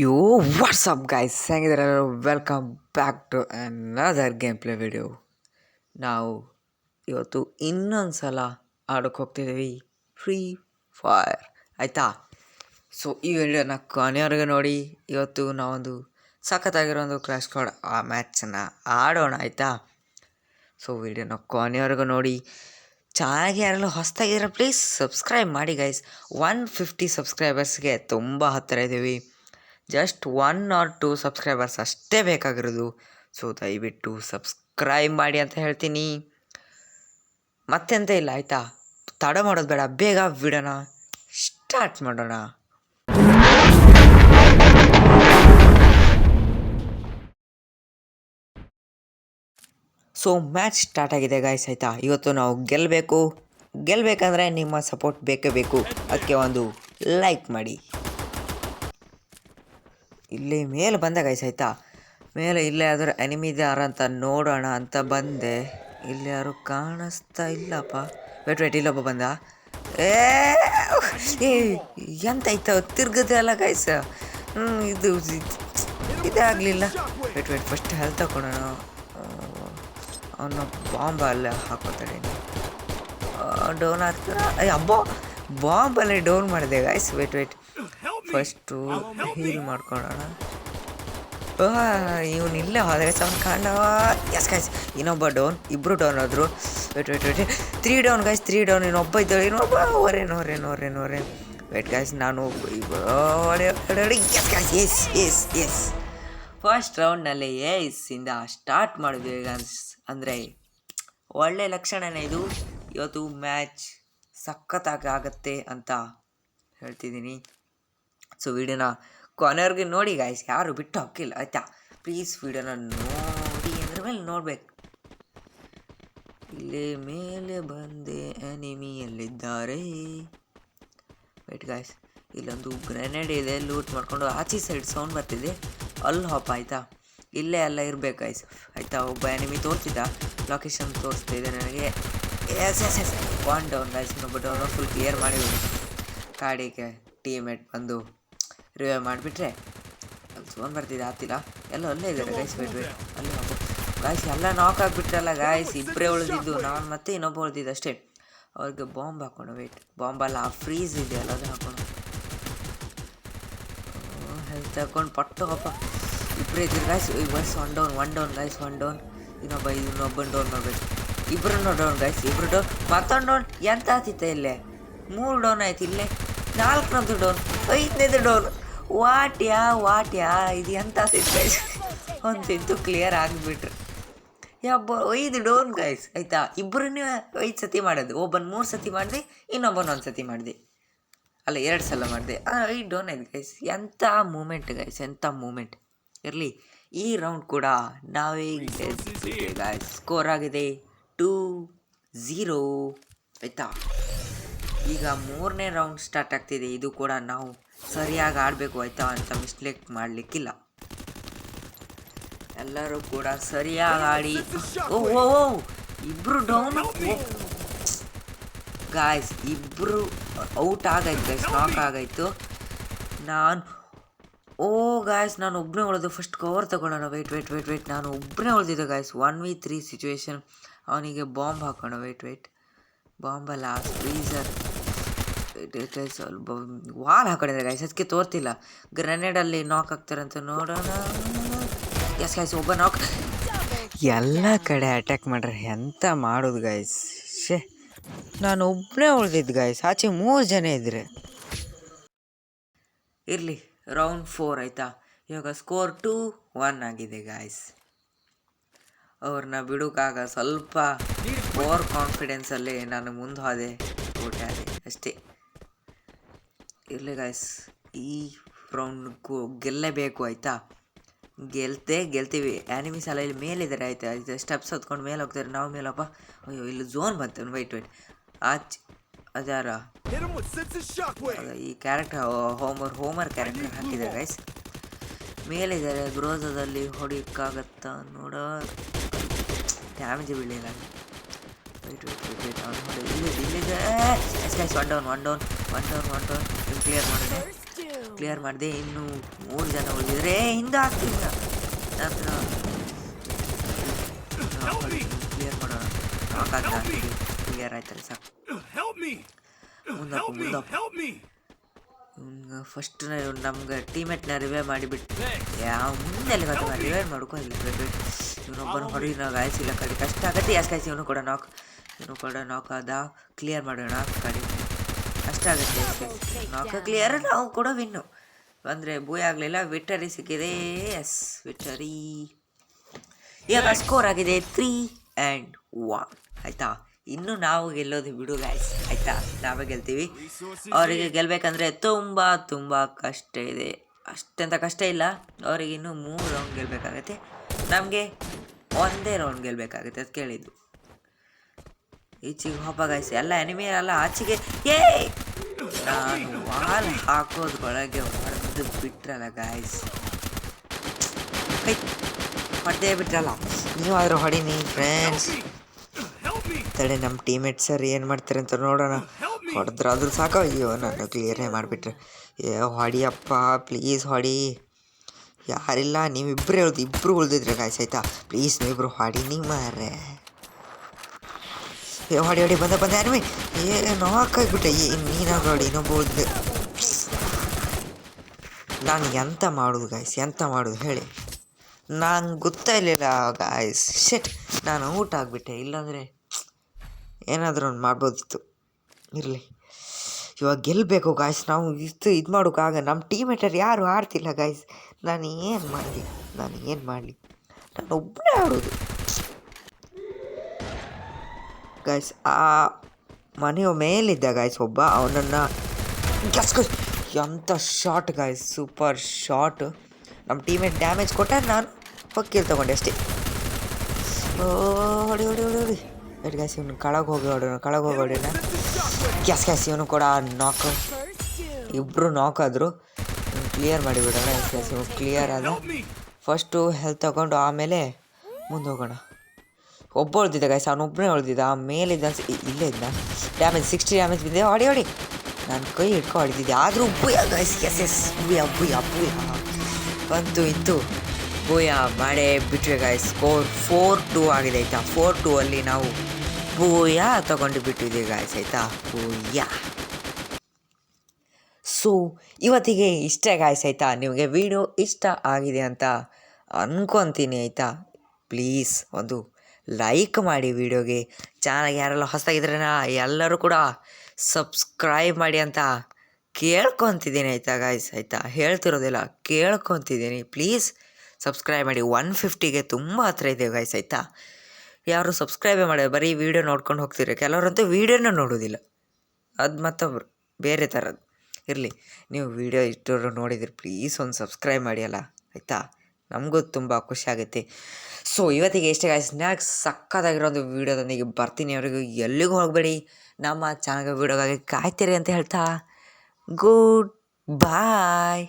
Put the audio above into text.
Yo WhatsApp guys ಹೆಂಗಿದ್ರೆ welcome back to another game play video ನಾವು ಇವತ್ತು ಇನ್ನೊಂದು ಸಲ ಆಡೋಕ್ಕೆ ಹೋಗ್ತಿದ್ದೀವಿ. ಫ್ರೀ ಫೈರ್ ಆಯಿತಾ? ಸೊ ಈ ವಿಡಿಯೋನ ಕೊನೆಯವರೆಗೆ ನೋಡಿ. ಇವತ್ತು ನಾವೊಂದು ಸಖತ್ತಾಗಿರೋ ಒಂದು ಕ್ಲಾಸ್ ಕಾರ್ಡ್ ಆ ಮ್ಯಾಚನ್ನು ಆಡೋಣ, ಆಯಿತಾ? ಸೊ ವಿಡಿಯೋನ ಕೊನೆಯವರೆಗೂ ನೋಡಿ. ಚೆನ್ನಾಗಿ ಯಾರೆಲ್ಲ ಹೊಸ್ದಾಗಿದ್ರೆ ಪ್ಲೀಸ್ ಸಬ್ಸ್ಕ್ರೈಬ್ ಮಾಡಿ ಗೈಸ್ ಒನ್ ಫಿಫ್ಟಿ ಸಬ್ಸ್ಕ್ರೈಬರ್ಸ್ಗೆ ತುಂಬ ಹತ್ತಿರ ಇದ್ದೀವಿ. Just one or two subscribers ಅಷ್ಟೇ ಬೇಕಾಗಿರೋದು. ಸೊ ದಯವಿಟ್ಟು ಸಬ್ಸ್ಕ್ರೈಬ್ ಮಾಡಿ ಅಂತ ಹೇಳ್ತೀನಿ. ಮತ್ತೆಂತ ಇಲ್ಲ, ಆಯಿತಾ? ತಡ ಮಾಡೋದು ಬೇಡ, ಬೇಗ ಬಿಡೋಣ. ಸ್ಟಾರ್ಟ್ ಮಾಡೋಣ. ಸೊ ಮ್ಯಾಚ್ ಸ್ಟಾರ್ಟ್ ಆಗಿದೆ ಗಾಯ್ಸ್ ಆಯಿತಾ? ಇವತ್ತು ನಾವು ಗೆಲ್ಲಬೇಕು ಗೆಲ್ಲಬೇಕಂದ್ರೆ ನಿಮ್ಮ ಸಪೋರ್ಟ್ ಬೇಕೇ ಬೇಕು. ಅದಕ್ಕೆ ಒಂದು ಲೈಕ್ ಮಾಡಿ. ಇಲ್ಲಿ ಮೇಲೆ ಬಂದೆ ಗೈಸ್ ಆಯಿತಾ? ಮೇಲೆ ಇಲ್ಲೇ ಎನಿಮಿ ಇದಾರ ಅಂತ ನೋಡೋಣ ಅಂತ ಬಂದೆ. ಇಲ್ಲಿ ಯಾರು ಕಾಣಿಸ್ತಾ ಇಲ್ಲಪ್ಪ. ವೇಟ್ ವೇಟ್ ಇಲ್ಲೊಬ್ಬ ಬಂದ. ಏ ಎಂತ ಆಯ್ತಾ? ತಿರ್ಗದೆ ಅಲ್ಲ ಗೈಸ್ ಹ್ಞೂ ಇದು ಇದೇ ಆಗಲಿಲ್ಲ. ವೇಟ್ ವೇಟ್ ಫಸ್ಟ್ ಹೆಲ್ತ್ ತಗೊಳೋಣ ಅವನು ಬಾಂಬ್ ಅಲ್ಲೇ ಹಾಕೋತಾಳೆ ಡೌನ್ ಅಯ್ಯ ಅಬ್ಬೋ ಬಾಂಬಲ್ಲೇ ಡೌನ್ ಮಾಡಿದೆ guys wait wait first heal ಮಾಡ್ಕೊಳ್ಳೋಣ ಇವನು ಇಲ್ಲೇ ಹೋದರೆ ಸೌಂಡ್ ಕಾಂಡ ಎಸ್ ಗಾಯ್ಸ್ ಇನ್ನೊಬ್ಬ ಡೌನ್ ಇಬ್ಬರು ಡೌನ್ ಆದರು. Wait wait wait three down guys three down ಇನ್ನೊಬ್ಬ ಇದ್ದಾಳೆ. ಇನ್ನೊಬ್ಬ ಓರೆ ನೋರೆ ನೋರೆ ನೋರೆ ವೇಟ್ ಗಾಯ್ಸ್ ನಾನು yes guys yes yes yes first ರೌಂಡ್ನಲ್ಲಿ ಏಸಿಂದ ಸ್ಟಾರ್ಟ್ ಮಾಡಿದ್ವಿ ಗನ್ಸ್ ಅಂದರೆ ಒಳ್ಳೆ ಲಕ್ಷಣನೇ ಇದು. ಇವತ್ತು ಮ್ಯಾಚ್ ಸಖತ್ತಾಗಿ ಆಗತ್ತೆ ಅಂತ ಹೇಳ್ತಿದ್ದೀನಿ. ಸೊ ವಿಡಿಯೋನ ಕೊನೆಯವ್ರಿಗೆ ನೋಡಿ ಗಾಯ್ಸ್ ಯಾರು ಬಿಟ್ಟು ಹಾಕಿಲ್ಲ ಆಯ್ತಾ? ಪ್ಲೀಸ್ ವಿಡಿಯೋನ ನೋಡಿ ಅಂದ್ರ ಮೇಲೆ ನೋಡ್ಬೇಕು. ಇಲ್ಲಿ ಮೇಲೆ ಬಂದೆ ಎನಿಮಿಯಲ್ಲಿದ್ದಾರೆ ವೇಟ್ ಗಾಯ್ಸ್ ಇಲ್ಲೊಂದು ಗ್ರೆನೇಡ್ ಇದೆ ಲೂಟ್ ಮಾಡಿಕೊಂಡು ಆಚೆ ಸೈಡ್ ಸೌಂಡ್ ಬರ್ತಿದೆ. ಅಲ್ಲಿ ಹಾಪ್ ಆಯಿತಾ? ಇಲ್ಲೇ ಎಲ್ಲ ಇರ್ಬೇಕು ಗಾಯ್ಸ್ ಆಯ್ತಾ? ಒಬ್ಬ ಎನಿಮಿ ತೋರಿಸಿದ್ದ ಲೊಕೇಶನ್ ತೋರಿಸ್ತಾ ಇದೆ ನನಗೆ. Yes yes yes one down guys ಇನ್ನೊಬ್ಬ ಡೌನ್ ಫುಲ್ ಕ್ಲಿಯರ್ ಮಾಡಿ ಕಾಡಿಗೆ ಟೀಮೇಟ್ ಬಂದು. ರಿವೈವ್ ಮಾಡಿಬಿಟ್ರೆ ಅಲ್ಲಿ ಫೋನ್ ಬರ್ತಿದೆ ಆತಿಲ್ಲ. ಎಲ್ಲ ಅಲ್ಲೇ ಇದ್ದಾರೆ ಗೈಸ್ ವೇಟ್ ವೇಟ್ ಅಲ್ಲಿ ಹೋಗು. ಗಾಯ್ಸ್ ಎಲ್ಲ ನಾಕ್ ಆಗಿಬಿಟ್ರಲ್ಲ ಗಾಯ್ಸ್ ಇಬ್ಬರೇ ಉಳಿದಿದ್ದು. ನಾನು ಮತ್ತೆ ಇನ್ನೊಬ್ಬ ಉಳಿದಿದ್ದು ಅಷ್ಟೇ. ಅವ್ರಿಗೆ ಬಾಂಬ್ ಹಾಕೊಂಡು ವೇಟ್ ಬಾಂಬಲ್ಲ ಫ್ರೀಸ್ ಇದೆಯಲ್ಲ ಅದು ಹಾಕೊಂಡು ಹೆಲ್ತ್ ಹಾಕೊಂಡು ಪಟ್ಟು ಹಬ್ಬ ಇಬ್ಬರೇ ಇದ್ದೀರಿ guys bus one down one down guys one down ಇನ್ನೊಬ್ಬ ಇನ್ನೊಬ್ಬನ ಡೌನ್ ಮಾಡಬೇಕು. ಇಬ್ಬರನ್ನು ಡೌನ್ ಗಾಯ್ಸ್ ಇಬ್ಬರು ಡೌನ್ ಮತ್ತೊಂದು ಡೌನ್ ಎಂತ ಆತಿತ್ತ ಇಲ್ಲೇ? ಮೂರು ಡೌನ್ ಆಯ್ತು ಇಲ್ಲೇ. ನಾಲ್ಕನದ್ದು ಡೌನ್ ಐದನೇದು ಡೌನ್ ವಾಟ್ಯಾ ವಾಟ್ಯಾ ಇದು ಎಂಥ ಗೈಸ್ ಒಂದಿದ್ದು ಕ್ಲಿಯರ್ ಆಗಿಬಿಟ್ರು. ಯಬ್ಬ ಐದು ಡೋನ್ ಗೈಸ್ ಆಯಿತಾ? ಇಬ್ಬರನ್ನೇ ಐದು ಸತಿ ಮಾಡೋದು ಒಬ್ಬನ ಮೂರು ಸತಿ ಮಾಡಿದೆ, ಇನ್ನೊಬ್ಬನ ಒಂದು ಸತಿ ಮಾಡಿದೆ. ಅಲ್ಲ, ಎರಡು ಸಲ ಮಾಡಿದೆ. ಐದು ಡೋನ್ ಆಯ್ತು ಗೈಸ್ ಎಂಥ ಮೂಮೆಂಟ್ ಗೈಸ್ ಎಂಥ ಮೂಮೆಂಟ್ ಇರಲಿ, ಈ ರೌಂಡ್ ಕೂಡ ನಾವೇ ಗೈಸ್ ಸ್ಕೋರ್ ಆಗಿದೆ ಟೂ ಝೀರೋ ಆಯಿತಾ? ಈಗ ಮೂರನೇ ರೌಂಡ್ ಸ್ಟಾರ್ಟ್ ಆಗ್ತಿದೆ. ಇದು ಕೂಡ ನಾವು ಸರಿಯಾಗಿ ಆಡಬೇಕು ಆಯಿತಾ ಅಂತ ಮಿಸ್ಟೇಕ್ ಮಾಡಲಿಕ್ಕಿಲ್ಲ. ಎಲ್ಲರೂ ಕೂಡ ಸರಿಯಾಗಿ ಆಡಿ. ಓ ಓ ಇಬ್ಬರು ಡೌನ್ ಗಾಯ್ಸ್ ಇಬ್ರು ಔಟ್ ಆಗೈತೆ ಗೈಸ್ ನಾಕ್ ಆಗೈತು. ನಾನು, ಓ ಗಾಯ್ಸ್ ನಾನು ಒಬ್ಬನೇ ಉಳಿದು ಫಸ್ಟ್ ಕವರ್ ತಗೊಳ್ಳೋಣ. ವೆಯ್ಟ್ ವೆಯ್ಟ್ ವೆಯ್ಟ್ ವೆಯ್ಟ್ ನಾನು ಒಬ್ಬನೇ ಉಳಿದಿದ್ದೆ guys one v three situation ಅವನಿಗೆ ಬಾಂಬ್ ಹಾಕೋಣ. ವೆಯ್ಟ್ ವೆಯ್ಟ್ ಬಾಂಬಲ್ಲ ಫ್ರೀಸರ್ ಸ್ವಲ್ಪ ವಾಲ್ ಹಾಕೊಂಡಿದ್ದಾರೆ ಗಾಯ್ಸ್ ಅದಕ್ಕೆ ತೋರ್ತಿಲ್ಲ. ಗ್ರೆನೇಡಲ್ಲಿ ನಾಕ್ ಆಗ್ತಾರಂತ ನೋಡೋಣ. ಎಸ್ ಗೈಸ್ ಒಬ್ಬ ನಾಕ್ ಎಲ್ಲ ಕಡೆ ಅಟ್ಯಾಕ್ ಮಾಡ್ರೆ ಎಂತ ಮಾಡೋದು ಗೈಸ್ ಶೇ ನಾನು ಒಬ್ಬನೇ ಉಳಿದಿದ್ದು ಗೈಸ್ ಆಚೆ ಮೂರು ಜನ ಇದ್ರೆ. ಇರಲಿ ರೌಂಡ್ ಫೋರ್ ಆಯಿತಾ? ಇವಾಗ ಸ್ಕೋರ್ ಟು ಒನ್ ಆಗಿದೆ ಗಾಯ್ಸ್ ಅವ್ರನ್ನ ಬಿಡೋಕಾಗ ಸ್ವಲ್ಪ ಓವರ್ ಕಾನ್ಫಿಡೆನ್ಸಲ್ಲಿ ನಾನು ಮುಂದೆ ಹೋದೆ ಊಟ ಅಷ್ಟೇ. ಇರಲಿ ಗಾಯ್ಸ್ ಈ ರೌಂಡ್ಗೂ ಗೆಲ್ಲಬೇಕು ಆಯಿತಾ? ಗೆಲ್ತೆ, ಗೆಲ್ತೀವಿ. ಆ್ಯನಿಮಿಸ್ ಎಲ್ಲ ಇಲ್ಲಿ ಮೇಲಿದ್ದಾರೆ ಆಯ್ತಾ? ಇದು ಸ್ಟೆಪ್ಸ್ ಹೊತ್ಕೊಂಡು ಮೇಲೆ ಹೋಗ್ತಾರೆ. ನಾವು ಮೇಲಪ್ಪ. ಅಯ್ಯೋ, ಇಲ್ಲಿ ಝೋನ್ ಬಂತು. ವೈಟ್ ವೈಟ್ ಆಚ್ ಅದಾರ ಈ ಕ್ಯಾರೆಕ್ಟರ್ ಹೋಮರ್ ಹೋಮರ್ ಕ್ಯಾರೆಕ್ಟರ್ ಹಾಕಿದ್ದಾರೆ ಗೈಸ್ ಮೇಲಿದ್ದಾರೆ. ಗ್ರೋಸದಲ್ಲಿ ಹೊಡಿಯಕ್ಕಾಗತ್ತಾ ನೋಡೋ ಡ್ಯಾಮೇಜ್ ಬೀಳಿಲ್ಲ. Wait wait, wait. ವೆಯ್ಟ್ ಅವ್ನು ನೋಡಿ ಇಲ್ಲಿ ಇಲ್ಲಿದೆ yes guys one down one down one down one down clear ಮಾಡಿದೆ ಕ್ಲಿಯರ್ ಮಾಡಿದೆ ಇನ್ನು ಮೂರು ಜನ ಉಳಿದಿದ್ರೆ ಹಿಂದೆ ಆಗ್ತಿಲ್ಲ ನಂತರ ಕ್ಲಿಯರ್ ಮಾಡೋಣ ಕ್ಲಿಯರ್ ಆಯ್ತಲ್ಲ ಸಾಕು! ಮುಂದಪ್ಪ! ಮುಂದಪ್ಪ! ಫಸ್ಟ್ ನಮ್ಗೆ ಟೀಮೇಟ್ನ ರಿವೇ ಮಾಡಿಬಿಟ್ಟು ಯಾವ ಮುಂದೆ ಗೊತ್ತ ರಿವೈವ್ ಮಾಡ್ಕೊ ಇಲ್ಲ ಇವನೊಬ್ಬನ ಗಾಯಸ್ ಇಲ್ಲ ಕಡೆ. ಕಷ್ಟ ಆಗತ್ತೆ ಯಾಸ್ ಗಾಯ್ಸಿ ಇವನು ಕೂಡ ನಾಕ್ ಇವನು ಕೂಡ ನಾಕ್ ಆದ ಕ್ಲಿಯರ್ ಮಾಡೋಣ ಕಡೆ. ಕಷ್ಟ ಆಗುತ್ತೆ ನಾಕ್ ಕ್ಲಿಯರ್ ನಾವು ಕೂಡ ವಿನ್ನು ಅಂದರೆ ಬೂಯ್ ಆಗಲಿಲ್ಲ ವಿಕ್ಟರಿ ಸಿಕ್ಕಿದೆ. ಎಸ್ ವಿಕ್ಟರಿ ಇವಾಗ ಸ್ಕೋರ್ ಆಗಿದೆ ತ್ರೀ ಆ್ಯಂಡ್ ಒನ್ ಆಯ್ತಾ? ಇನ್ನು ನಾವು ಗೆಲ್ಲೋದು ಬಿಡು ಗಾಯ್ಸ್ ಆಯ್ತಾ? ನಾವೇ ಗೆಲ್ತೀವಿ. ಅವರಿಗೆ ಗೆಲ್ಲಬೇಕಂದ್ರೆ ತುಂಬ ತುಂಬ ಕಷ್ಟ ಇದೆ. ಅಷ್ಟಂತ ಕಷ್ಟ ಇಲ್ಲ. ಅವರಿಗೆ ಇನ್ನೂ ಮೂರು ರೌಂಡ್ ಗೆಲ್ಲಬೇಕಾಗತ್ತೆ ನಮಗೆ ಒಂದೇ ರೌಂಡ್ ಗೆಲ್ಬೇಕಾಗುತ್ತೆ ಅದು ಕೇಳಿದ್ದು. ಈಚೆಗೆ ಹಬ್ಬ ಗಾಯಿಸಿ. ಎಲ್ಲ ಎನಿಮಿ ಎಲ್ಲ ಆಚೆಗೆ ಏ! ನಾನು ವಾಲ್ ಹಾಕೋದ್ರೊಳಗೆ ಹೊಡೆದು ಬಿಟ್ರಲ್ಲ ಗಾಯ್ಸ್ ಹೊಡೆದೇ ಬಿಟ್ರಲ್ಲ. ನೀವಾದರೂ ಹೊಡೀನಿ ಫ್ರೆಂಡ್ಸ್! ತಡೆ ನಮ್ಮ ಟೀಮೇಟ್ ಸರ್ ಏನು ಮಾಡ್ತಾರೆ ಅಂತ ನೋಡೋಣ. ಹೊಡೆದ್ರಾದ್ರೂ ಸಾಕೋ. ಅಯ್ಯೋ ನಾನು ಕ್ಲಿಯರೇ ಮಾಡಿಬಿಟ್ರೆ. ಏ, ಹೊಡಿಯಪ್ಪ ಪ್ಲೀಸ್ ಹೊಡಿ. ಯಾರಿಲ್ಲ ನೀವಿಬ್ಬರೇ ಹೇಳ್ದು ಇಬ್ಬರು ಉಳ್ದಿದ್ರೆ ಗಾಯ್ಸ್ ಆಯ್ತಾ? ಪ್ಲೀಸ್ ನೀವಿಬ್ಬರು ಹಾಡಿ ನೀವು ಮಾರ್ರೆ. ಏ, ಹೊಡಿ ಹೊಡಿ, ಬಂದ ಬಂದ ಯಾರು ಏ ನೋಕಾಗ್ಬಿಟ್ಟೆ ಏ ನೀನಾಗ ಹೊಡಿ ಇನ್ನೊಬ್ಬ ಉಳ್ದಿದೆ ನಾನು ಎಂತ ಮಾಡೋದು ಗಾಯ್ಸ್ ಎಂತ ಮಾಡೋದು, ಹೇಳಿ. ನಂಗೆ ಗೊತ್ತಾಗಲಿಲ್ಲ ಗಾಯ್ಸ್ ಶೆಟ್ ನಾನು ಊಟ ಆಗಿಬಿಟ್ಟೆ ಇಲ್ಲಾಂದರೆ ಏನಾದರೂ ಒಂದು ಮಾಡ್ಬೋದಿತ್ತು. ಇರಲಿ. ಇವಾಗ ಗೆಲ್ಲಬೇಕು ಗಾಯ್ಸ್ ನಾವು ಇಷ್ಟು ಇದು ಮಾಡೋಕ್ಕಾಗ ನಮ್ಮ ಟೀಮೇಟರ್ ಯಾರು ಆಡ್ತಿಲ್ಲ ಗಾಯ್ಸ್ ನಾನು ಏನು ಮಾಡಲಿ? ನಾನು ಏನು ಮಾಡಲಿ? ನಾನು ಒಬ್ಬನೇ ಆಡೋದು. ಗಾಯ್ಸ್ ಆ ಮನೆಯ ಮೇಲಿದ್ದ ಗಾಯ್ಸ್ ಒಬ್ಬ, ಅವನನ್ನು ಗಸ್ ಎಂಥ ಶಾಟ್ ಗಾಯ್ಸ್ ಸೂಪರ್ ಶಾಟ್ ನಮ್ಮ ಟೀಮೇಟ್ ಡ್ಯಾಮೇಜ್ ಕೊಟ್ಟ ನಾನು ಪಕ್ಕೀಲ್ ತೊಗೊಂಡೆ ಅಷ್ಟೇ. ಓ, ಹೊಡಿ ಹೊಡಿ ಹೊಡಿ ಹೊಡಿ. ಗಾಯ್ಸ್ ಇವನು ಕಳಗೆ ಹೋಗಿ ಹೊಡೋಣ, ಕಳಗೆ ಹೋಗಿ ಹೊಡೋಣ ಗ್ಯಾಸ್ ಗ್ಯಾಸ್ ಇವನು ಕೂಡ ನಾಕ್ ಇಬ್ಬರು ನಾಕ್ ಆದರು. ಕ್ಲಿಯರ್ ಮಾಡಿಬಿಡೋಣ ಗ್ಯಾಸ್ ಇವನು ಕ್ಲಿಯರ್ ಆದ ಫಸ್ಟು ಹೆಲ್ತ್ ತಗೊಂಡು ಆಮೇಲೆ ಮುಂದೆ ಹೋಗೋಣ. ಒಬ್ಬ ಉಳ್ದಿದ್ದ ಗಾಯ್ಸ್ ಅವನೊಬ್ಬನೇ ಉಳ್ದಿದ್ದ, ಆ ಮೇಲಿದ್ದ ಅನ್ಸ್- ಇ- ಇಲ್ಲೇ ಇದ್ದ. ಡ್ಯಾಮೇಜ್ ಸಿಕ್ಸ್ಟಿ ಡ್ಯಾಮೇಜ್ ಬಿದ್ದೆ ಹೊಡಿ ಹೊಡಿ ನಾನು ಕೈ ಹಿಡ್ಕೊ ಹೊಡಿತಿದ್ದೆ ಆದರೂ ಬುಯ ಗಾಯ್ಸ್ ಎಸ್ ಎಸ್ ಬುಯ ಬುಯ ಬುಯ ಬಂತು, ಇತ್ತು. ಬುಯ ಮಾಡೇ ಬಿಟ್ಟರೆ ಗಾಯ್ಸ್ ಸ್ಕೋರ್ ಫೋರ್ ಟೂ ಆಗಿದೆ, ಆಯಿತಾ? ಫೋರ್ ಟೂ ಅಲ್ಲಿ ನಾವು ಬೂಯ ತಗೊಂಡು ಬಿಟ್ಟಿದ್ದೀವಿ ಗಾಯ್ಸ್ ಆಯಿತಾ? ಪೂಯ. ಸೊ ಇವತ್ತಿಗೆ ಇಷ್ಟೇ ಗಾಯ್ಸ್ ಆಯಿತಾ? ನಿಮಗೆ ವಿಡಿಯೋ ಇಷ್ಟ ಆಗಿದೆ ಅಂತ ಅಂದ್ಕೊತೀನಿ ಆಯಿತಾ? ಪ್ಲೀಸ್ ಒಂದು ಲೈಕ್ ಮಾಡಿ ವಿಡಿಯೋಗೆ ಚಾನಲ್ ಯಾರೆಲ್ಲ ಹೊಸದಾಗಿದ್ರೆ ಎಲ್ಲರೂ ಕೂಡ ಸಬ್ಸ್ಕ್ರೈಬ್ ಮಾಡಿ ಅಂತ ಕೇಳ್ಕೊತಿದ್ದೀನಿ, ಆಯಿತಾ ಗಾಯ್ಸ್ ಆಯಿತಾ? ಹೇಳ್ತಿರೋದಿಲ್ಲ ಕೇಳ್ಕೊತಿದ್ದೀನಿ. ಪ್ಲೀಸ್ ಸಬ್ಸ್ಕ್ರೈಬ್ ಮಾಡಿ. ಒನ್ ಫಿಫ್ಟಿಗೆ ತುಂಬ ಹತ್ರ ಇದೆ ಗಾಯ್ಸ್ ಆಯಿತಾ? ಯಾರು ಸಬ್ಸ್ಕ್ರೈಬೇ ಮಾಡಿ ಬರೀ ವೀಡಿಯೋ ನೋಡ್ಕೊಂಡು ಹೋಗ್ತೀರಿ ಕೆಲವರಂತೂ ವೀಡಿಯೋನ ನೋಡೋದಿಲ್ಲ. ಅದು ಮತ್ತೊಬ್ರು, ಬೇರೆ ಥರದ್ದು ಇರಲಿ, ನೀವು ವೀಡಿಯೋ ಇಷ್ಟೋರು ನೋಡಿದ್ರೆ ಪ್ಲೀಸ್ ಒಂದು ಸಬ್ಸ್ಕ್ರೈಬ್ ಮಾಡಿ ಅಲ್ಲ ಆಯಿತಾ? ನಮಗೂ ತುಂಬ ಖುಷಿ ಆಗುತ್ತೆ. ಸೊ ಇವತ್ತಿಗೆ ಎಷ್ಟೇ ಗಾಯ್ಸ್ ಸ್ನ್ಯಾಕ್ಸ್ ಸಕ್ಕತ್ತಾಗಿರೋ ಒಂದು ವೀಡಿಯೋದೊಂದಿಗೆ ಬರ್ತೀನಿ ಅವರಿಗೂ. ಎಲ್ಲಿಗೂ ಹೋಗಬೇಡಿ. ನಮ್ಮ ಚಾನಲ್ ವೀಡಿಯೋಗಾಗಿ ಕಾಯ್ತೀರಿ ಅಂತ ಹೇಳ್ತಾ. ಗುಡ್ ಬಾಯ್